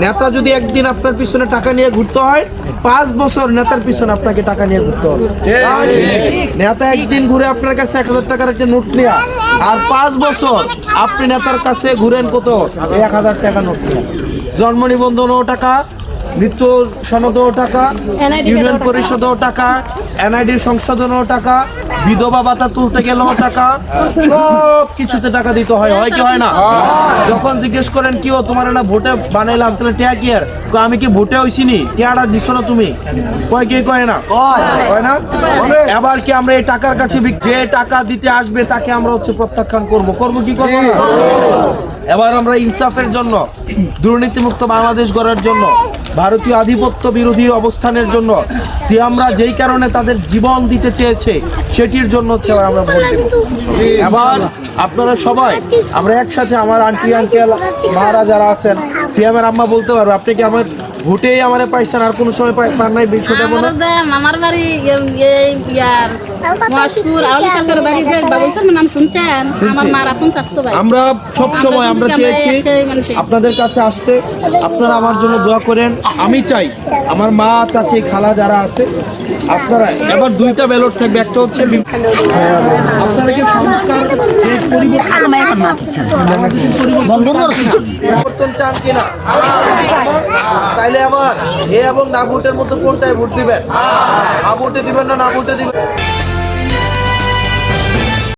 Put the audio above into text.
নেতা যদি একদিন আপনার পিছনে টাকা নিয়ে ঘুরতে হয়, পাঁচ বছর নেতার পিছনে আপনাকে টাকা নিয়ে ঘুরতে হবে। নেতা একদিন ঘুরে আপনার কাছে এক হাজার টাকার একটা নোট নেয়া, আর পাঁচ বছর আপনি নেতার কাছে ঘুরেন কত? এক হাজার টাকা নোট নেয়া। জন্ম নিবন্ধনও টাকা মৃত্যু সনদও টাকা ইউনিয়ন। পরিষদও টাকা এনআইডির সংশোধনও টাকা বিধবা ভাতা তুলতে গেলেও টাকা সব কিছুতে টাকা দিতে হয়। হয় কি হয় না? যখন জিজ্ঞেস করেন কি ও তোমার না ভোটে বানাইলাম? তাহলে ট্যাগ কয়, আমি কি ভোটে হইছিনি টিয়াটা দিচ্ছ না তুমি? কয় কে কয় না? কয়। না? এবার কি আমরা এই টাকার কাছে যে টাকা দিতে আসবে তাকে আমরা হচ্ছে প্রত্যাখ্যান করব। করব কি করব না? এবার আমরা ইনসাফের জন্য দুর্নীতিমুক্ত বাংলাদেশ গড়ার জন্য ভারতীয় আধিপত্য বিরোধী অবস্থানের জন্য সিয়ামরা যেই কারণে তাদের জীবন দিতে চেয়েছে সেটির জন্য হচ্ছে আমরা ভোট দেব। এবার আপনারা সবাই আমরা একসাথে আমার আন্টি আঙ্কেল মারা যারা আছেন সিয়ামের আম্মা বলতে পারবে আপনি কি আমার ভোটেই আমারে পাইছেন? আর কোনো সময় পাই- পান নাই বিষয়টা আমার মনে? দে মামার বাড়ি এই ইয়ার মহাসপুর আউলি সরকার বাড়ি যে বাবুল শর্মার নাম শুনছেন? আমার মার আপন স্বাস্থ্য ভাই। আমরা সব সময় আমরা চেয়েছি আপনাদের কাছে আসতে আপনারা আমার জন্য দোয়া করেন। আমি চাই আমার মা চাচি খালা যারা আছে আপনারা এবার দুইটা ব্যালট থাকবে একটা হচ্ছে আপনারা কি পরিবর্তন পরিবর্তন চান কিনা? তাইলে আবার এ এবং না ভোটের মধ্যে কোনটায় ভোট দিবেন? আ ভোটে দিবেন না না ভোটে দিবেন?